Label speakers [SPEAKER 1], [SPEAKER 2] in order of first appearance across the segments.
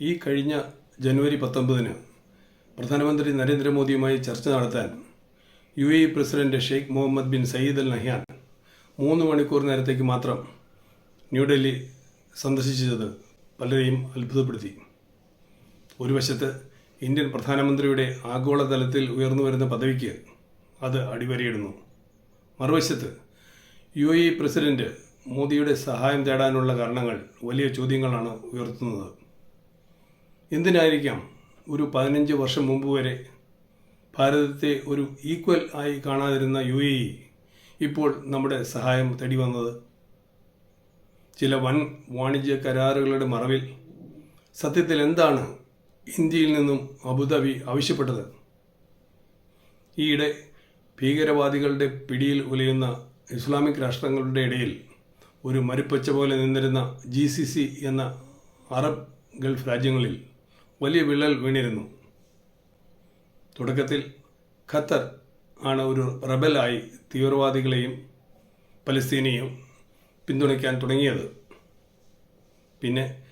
[SPEAKER 1] ഈ കഴിഞ്ഞ ജനുവരി പത്തൊമ്പതിന് പ്രധാനമന്ത്രി നരേന്ദ്രമോദിയുമായി ചർച്ച നടത്താൻ U A president Sheikh Mohammed bin Zayed Al Nahyan മൂന്ന് മണിക്കൂർ നേരത്തേക്ക് മാത്രം ന്യൂഡൽഹി സന്ദർശിച്ചത് പലരെയും അത്ഭുതപ്പെടുത്തി. ഒരു വശത്ത് ഇന്ത്യൻ പ്രധാനമന്ത്രിയുടെ ആഗോളതലത്തിൽ ഉയർന്നു വരുന്ന പദവിക്ക് അത് അടിവരയിടുന്നു. മറുവശത്ത് യു എ പ്രസിഡന്റ് മോദിയുടെ സഹായം തേടാനുള്ള കാരണങ്ങൾ വലിയ ചോദ്യങ്ങളാണ് ഉയർത്തുന്നത്. എന്തിനായിരിക്കാം ഒരു പതിനഞ്ച് വർഷം മുമ്പ് വരെ ഭാരതത്തെ ഒരു ഈക്വൽ ആയി കാണാതിരുന്ന യു എ ഇ ഇപ്പോൾ നമ്മുടെ സഹായം തേടി വന്നത്? ചില വൻ വാണിജ്യ കരാറുകളുടെ മറവിൽ സത്യത്തിൽ എന്താണ് ഇന്ത്യയിൽ നിന്നും അബുദാബി ആവശ്യപ്പെട്ടത്? ഈയിടെ ഭീകരവാദികളുടെ പിടിയിൽ ഉലയുന്ന ഇസ്ലാമിക് രാഷ്ട്രങ്ങളുടെ ഇടയിൽ ഒരു മരുപ്പച്ച പോലെ നിന്നിരുന്ന ജി എന്ന അറബ് ഗൾഫ് രാജ്യങ്ങളിൽ വലിയ വിള്ളൽ വീണിരുന്നു. തുടക്കത്തിൽ ഖത്തർ ആണ് ഒരു റബലായി തീവ്രവാദികളെയും പലസ്തീനെയും പിന്തുണയ്ക്കാൻ തുടങ്ങിയത്. പിന്നെ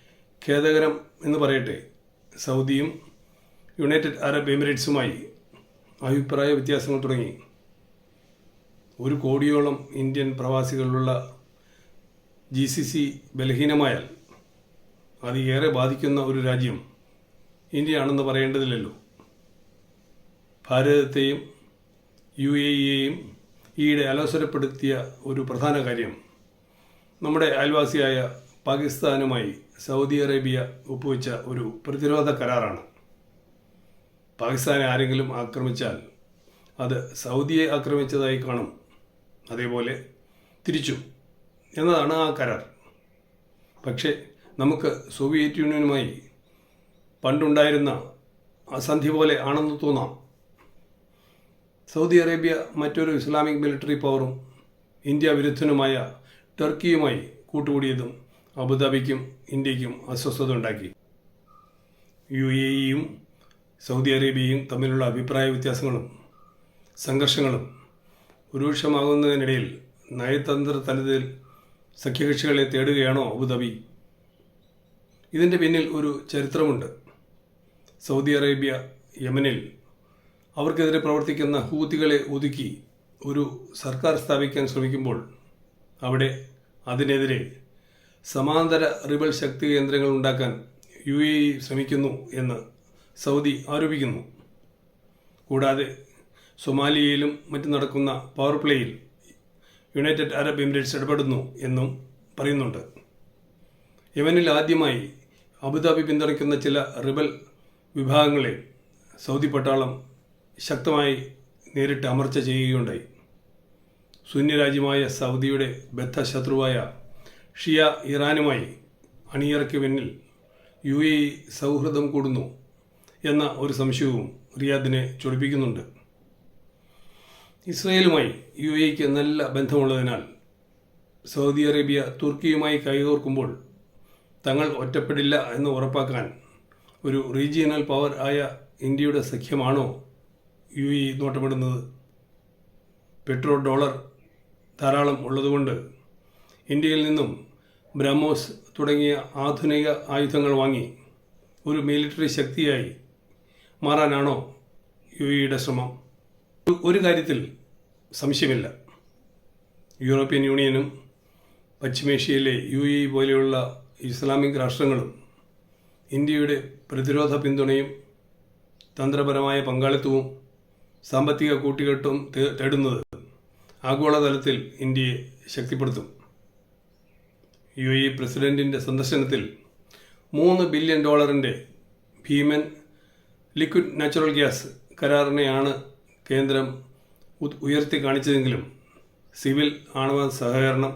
[SPEAKER 1] ഖേദകരം എന്ന് പറയട്ടെ സൗദിയും യുണൈറ്റഡ് അറബ് എമിറേറ്റ്സുമായി അഭിപ്രായ വ്യത്യാസങ്ങൾ തുടങ്ങി. ഒരു കോടിയോളം ഇന്ത്യൻ പ്രവാസികളുള്ള ജി സി സി ബലഹീനമായാൽ അത് ഏറെ ബാധിക്കുന്ന ഒരു രാജ്യം. ഇന്ത്യയാണെന്ന് പറയേണ്ടതില്ലല്ലോ. ഭാരതത്തെയും യു എ ഇയെയും ഈയിടെ അലോസരപ്പെടുത്തിയ ഒരു പ്രധാന കാര്യം നമ്മുടെ അയൽവാസിയായ പാകിസ്ഥാനുമായി സൗദി അറേബ്യ ഒപ്പുവെച്ച ഒരു പ്രതിരോധ കരാറാണ്. പാകിസ്ഥാനെ ആരെങ്കിലും ആക്രമിച്ചാൽ അത് സൗദിയെ ആക്രമിച്ചതായി കാണും. അതേപോലെ തിരിച്ചും എന്നതാണ് ആ കരാർ. പക്ഷേ നമുക്ക് സോവിയറ്റ് യൂണിയനുമായി പണ്ടുണ്ടായിരുന്ന അസന്ധി പോലെ ആണെന്ന് തോന്നാം. സൗദി അറേബ്യ മറ്റൊരു ഇസ്ലാമിക് മിലിറ്ററി പവറും ഇന്ത്യ വിരുദ്ധനുമായ ടർക്കിയുമായി കൂട്ടുകൂടിയതും അബുദാബിക്കും ഇന്ത്യക്കും അസ്വസ്ഥത ഉണ്ടാക്കി. യു എ ഇയും സൗദി അറേബ്യയും തമ്മിലുള്ള അഭിപ്രായ വ്യത്യാസങ്ങളും സംഘർഷങ്ങളും രൂക്ഷമാകുന്നതിനിടയിൽ നയതന്ത്ര തലത്തിൽ സഖ്യകക്ഷികളെ തേടുകയാണോ അബുദാബി? ഇതിന്റെ പിന്നിൽ ഒരു ചരിത്രമുണ്ട്. സൗദി അറേബ്യ യമനിൽ അവർക്കെതിരെ പ്രവർത്തിക്കുന്ന ഹൂത്തികളെ ഒതുക്കി ഒരു സർക്കാർ സ്ഥാപിക്കാൻ ശ്രമിക്കുമ്പോൾ അവിടെ അതിനെതിരെ സമാന്തര റിബൽ ശക്തി കേന്ദ്രങ്ങൾ ഉണ്ടാക്കാൻ യു എ ഇ ശ്രമിക്കുന്നു എന്ന് സൗദി ആരോപിക്കുന്നു. കൂടാതെ സൊമാലിയയിലും മറ്റും നടക്കുന്ന പവർ പ്ലേയിൽ യുണൈറ്റഡ് അറബ് എമിറേറ്റ്സ് ഇടപെടുന്നു എന്നും പറയുന്നുണ്ട്. യമനിൽ ആദ്യമായി അബുദാബി പിന്തുണയ്ക്കുന്ന ചില റിബൽ വിഭാഗങ്ങളെ സൗദി പട്ടാളം ശക്തമായി നേരിട്ട് അമർച്ച ചെയ്യുകയുണ്ടായി. ശൂന്യരാജ്യമായ സൗദിയുടെ ബദ്ധ ശത്രുവായ ഷിയ ഇറാനുമായി അണിയറയ്ക്ക് പിന്നിൽ യു എ സൗഹൃദം കൂടുന്നു എന്ന ഒരു സംശയവും റിയാദിനെ ചൊടിപ്പിക്കുന്നുണ്ട്. ഇസ്രയേലുമായി യു എക്ക് നല്ല ബന്ധമുള്ളതിനാൽ സൗദി അറേബ്യ തുർക്കിയുമായി കൈകോർക്കുമ്പോൾ തങ്ങൾ ഒറ്റപ്പെടില്ല എന്ന് ഉറപ്പാക്കാൻ ഒരു റീജിയണൽ പവർ ആയ ഇന്ത്യയുടെ സഖ്യമാണോ യു ഇ നോട്ടമിടുന്നത്? പെട്രോൾ ഡോളർ ധാരാളം ഉള്ളതുകൊണ്ട് ഇന്ത്യയിൽ നിന്നും ബ്രഹ്മോസ് തുടങ്ങിയ ആധുനിക ആയുധങ്ങൾ വാങ്ങി ഒരു മിലിറ്ററി ശക്തിയായി മാറാനാണോ യു ഇയുടെ ശ്രമം? ഒരു കാര്യത്തിൽ സംശയമില്ല. യൂറോപ്യൻ യൂണിയനും പശ്ചിമേഷ്യയിലെ യു ഇ പോലെയുള്ള ഇസ്ലാമിക് രാഷ്ട്രങ്ങളും ഇന്ത്യയുടെ പ്രതിരോധ പിന്തുണയും തന്ത്രപരമായ പങ്കാളിത്തവും സാമ്പത്തിക കൂട്ടുകെട്ടും തേടുന്നത് ആഗോളതലത്തിൽ ഇന്ത്യയെ ശക്തിപ്പെടുത്തും. യു എ പ്രസിഡന്റിന്റെ സന്ദർശനത്തിൽ മൂന്ന് ബില്യൺ ഡോളറിന്റെ ഭീമൻ ലിക്വിഡ് നാച്ചുറൽ ഗ്യാസ് കരാറിനെയാണ് കേന്ദ്രം ഉയർത്തി കാണിച്ചതെങ്കിലും സിവിൽ ആണവ സഹകരണം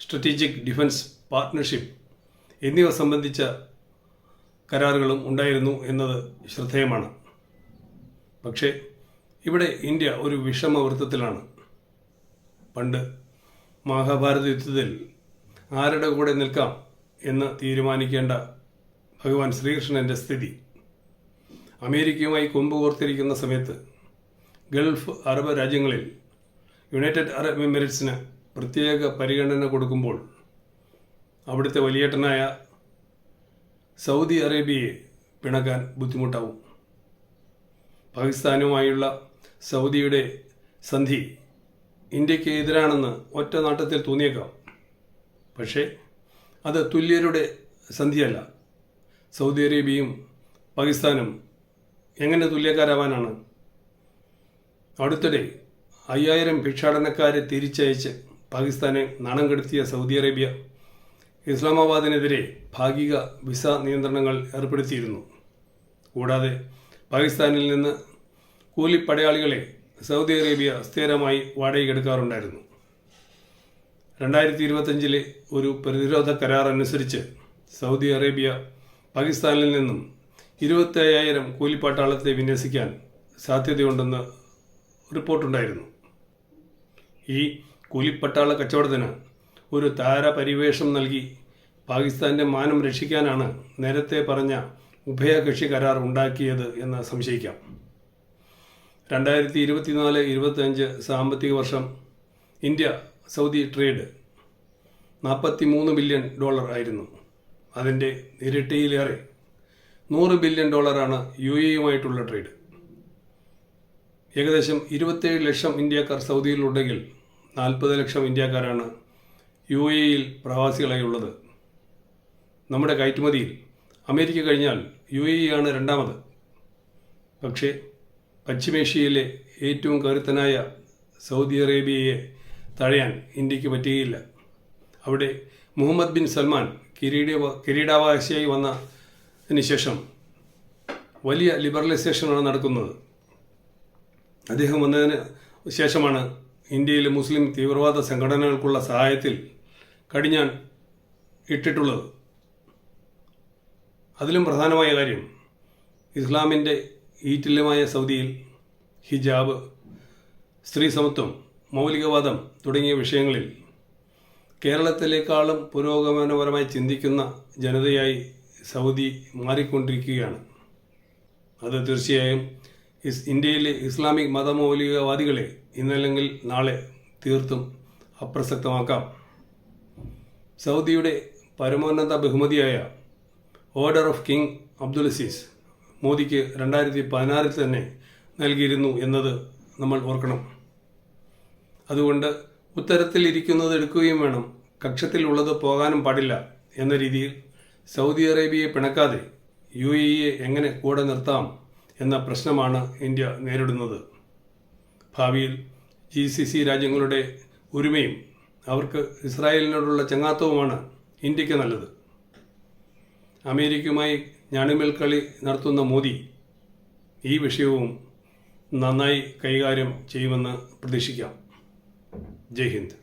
[SPEAKER 1] സ്ട്രാറ്റജിക് ഡിഫൻസ് പാർട്ട്ണർഷിപ്പ് എന്നിവ സംബന്ധിച്ച കരാറുകളും ഉണ്ടായിരുന്നു എന്നത് ശ്രദ്ധേയമാണ്. പക്ഷേ ഇവിടെ ഇന്ത്യ ഒരു വിഷമവൃത്തത്തിലാണ്. പണ്ട് മഹാഭാരത യുദ്ധത്തിൽ ആരുടെ കൂടെ നിൽക്കാം എന്ന് തീരുമാനിക്കേണ്ട ഭഗവാൻ ശ്രീകൃഷ്ണന്റെ സ്ഥിതി. അമേരിക്കയുമായി കൊമ്പ് കോർത്തിരിക്കുന്ന സമയത്ത് ഗൾഫ് അറബ് രാജ്യങ്ങളിൽ യുണൈറ്റഡ് അറബ് എമിറേറ്റ്സിന് പ്രത്യേക പരിഗണന കൊടുക്കുമ്പോൾ അവിടുത്തെ വലിയേട്ടനായ സൗദി അറേബ്യയെ പിണക്കാൻ ബുദ്ധിമുട്ടാവും. പാകിസ്ഥാനുമായുള്ള സൗദിയുടെ സന്ധി ഇന്ത്യയ്ക്ക് എതിരാണെന്ന് ഒറ്റ നാട്ടത്തിൽ തോന്നിയേക്കാം. പക്ഷേ അത് തുല്യരുടെ സന്ധിയല്ല. സൗദി അറേബ്യയും പാകിസ്ഥാനും എങ്ങനെ തുല്യക്കാരാവാനാണ്? അടുത്തിടെ അയ്യായിരം ഭിക്ഷാടനക്കാരെ തിരിച്ചയച്ച് പാകിസ്ഥാനെ നാണം കെടുത്തിയ സൗദി അറേബ്യ ഇസ്ലാമാബാദിനെതിരെ ഭാഗിക വിസ നിയന്ത്രണങ്ങൾ ഏർപ്പെടുത്തിയിരുന്നു. കൂടാതെ പാകിസ്ഥാനിൽ നിന്ന് കൂലിപ്പടയാളികളെ സൗദി അറേബ്യ സ്ഥിരമായി വാടകയ്ക്കെടുക്കാറുണ്ടായിരുന്നു രണ്ടായിരത്തി ഇരുപത്തഞ്ചിലെ ഒരു പ്രതിരോധ കരാർ അനുസരിച്ച് സൗദി അറേബ്യ പാകിസ്ഥാനിൽ നിന്നും ഇരുപത്തയ്യായിരം കൂലിപ്പട്ടാളത്തെ വിന്യസിക്കാൻ സാധ്യതയുണ്ടെന്ന് റിപ്പോർട്ടുണ്ടായിരുന്നു. ഈ കൂലിപ്പട്ടാള കച്ചവടത്തിന് ഒരു താരപരിവേഷം നൽകി പാകിസ്ഥാന്റെ മാനം രക്ഷിക്കാനാണ് നേരത്തെ പറഞ്ഞ ഉഭയകക്ഷി കരാർ ഉണ്ടാക്കിയത് എന്ന് സംശയിക്കാം. രണ്ടായിരത്തി ഇരുപത്തിനാല് ഇരുപത്തഞ്ച് സാമ്പത്തിക വർഷം ഇന്ത്യ സൗദി ട്രേഡ് നാൽപ്പത്തി മൂന്ന് ബില്യൺ ഡോളർ ആയിരുന്നു. അതിന്റെ ഇരട്ടിയിലേറെ നൂറ് ബില്യൺ ഡോളറാണ് യു എയുമായിട്ടുള്ള ട്രേഡ്. ഏകദേശം ഇരുപത്തേഴ് ലക്ഷം ഇന്ത്യക്കാർ സൗദിയിലുണ്ടെങ്കിൽ നാൽപ്പത് ലക്ഷം ഇന്ത്യക്കാരാണ് യു എയിൽ പ്രവാസികളായി ഉള്ളത്. നമ്മുടെ കയറ്റുമതിയിൽ അമേരിക്ക കഴിഞ്ഞാൽ യു എ ആണ് രണ്ടാമത്. പക്ഷേ പശ്ചിമേഷ്യയിലെ ഏറ്റവും കരുത്തനായ സൗദി അറേബ്യയെ തഴയാൻ ഇന്ത്യയ്ക്ക് പറ്റുകയില്ല. അവിടെ മുഹമ്മദ് ബിൻ സൽമാൻ കിരീട കിരീടാവകാശിയായി വന്നതിന് ശേഷം വലിയ ലിബറലൈസേഷനാണ് നടക്കുന്നത്. അദ്ദേഹം വന്നതിന് ശേഷമാണ് ഇന്ത്യയിലെ മുസ്ലിം തീവ്രവാദ സംഘടനകൾക്കുള്ള സഹായത്തിൽ കടിഞ്ഞാൻ ഇട്ടിട്ടുള്ളത്. അതിലും പ്രധാനമായ കാര്യം ഇസ്ലാമിന്റെ ഈറ്റില്യമായ സൗദിയിൽ ഹിജാബ് സ്ത്രീ സമത്വം മൗലികവാദം തുടങ്ങിയ വിഷയങ്ങളിൽ കേരളത്തിലേക്കാളും പുരോഗമനപരമായി ചിന്തിക്കുന്ന ജനതയായി സൗദി മാറിക്കൊണ്ടിരിക്കുകയാണ്. അത് തീർച്ചയായും ഇസ് ഇന്ത്യയിലെ ഇസ്ലാമിക് മതമൗലികവാദികളെ ഇന്നല്ലെങ്കിൽ നാളെ തീർത്തും അപ്രസക്തമാക്കാം. സൗദിയുടെ പരമോന്നത ബഹുമതിയായ order of king Abdul Aziz മോദിക്ക് രണ്ടായിരത്തി പതിനാറിൽ തന്നെ നൽകിയിരുന്നു എന്നത് നമ്മൾ ഓർക്കണം. അതുകൊണ്ട് ഉത്തരത്തിൽ ഇരിക്കുന്നത് എടുക്കുകയും വേണം. കക്ഷത്തിലുള്ളത് പോകാനും പാടില്ല എന്ന രീതിയിൽ സൗദി അറേബ്യയെ പിണക്കാതെ യു എ ഇയെ എങ്ങനെ കൂടെ നിർത്താം എന്ന പ്രശ്നമാണ് ഇന്ത്യ നേരിടുന്നത്. ഭാവിയിൽ ജി സി സി രാജ്യങ്ങളുടെ ഒരുമയും അവർക്ക് ഇസ്രായേലിനോടുള്ള ചങ്ങാത്തവുമാണ് ഇന്ത്യയ്ക്ക് നല്ലത്. അമേരിക്കയുമായി ഞാണിമേൽ കളി നടത്തുന്ന മോദി ഈ വിഷയവും നന്നായി കൈകാര്യം ചെയ്യുമെന്ന് പ്രതീക്ഷിക്കാം. ജയ് ഹിന്ദ്.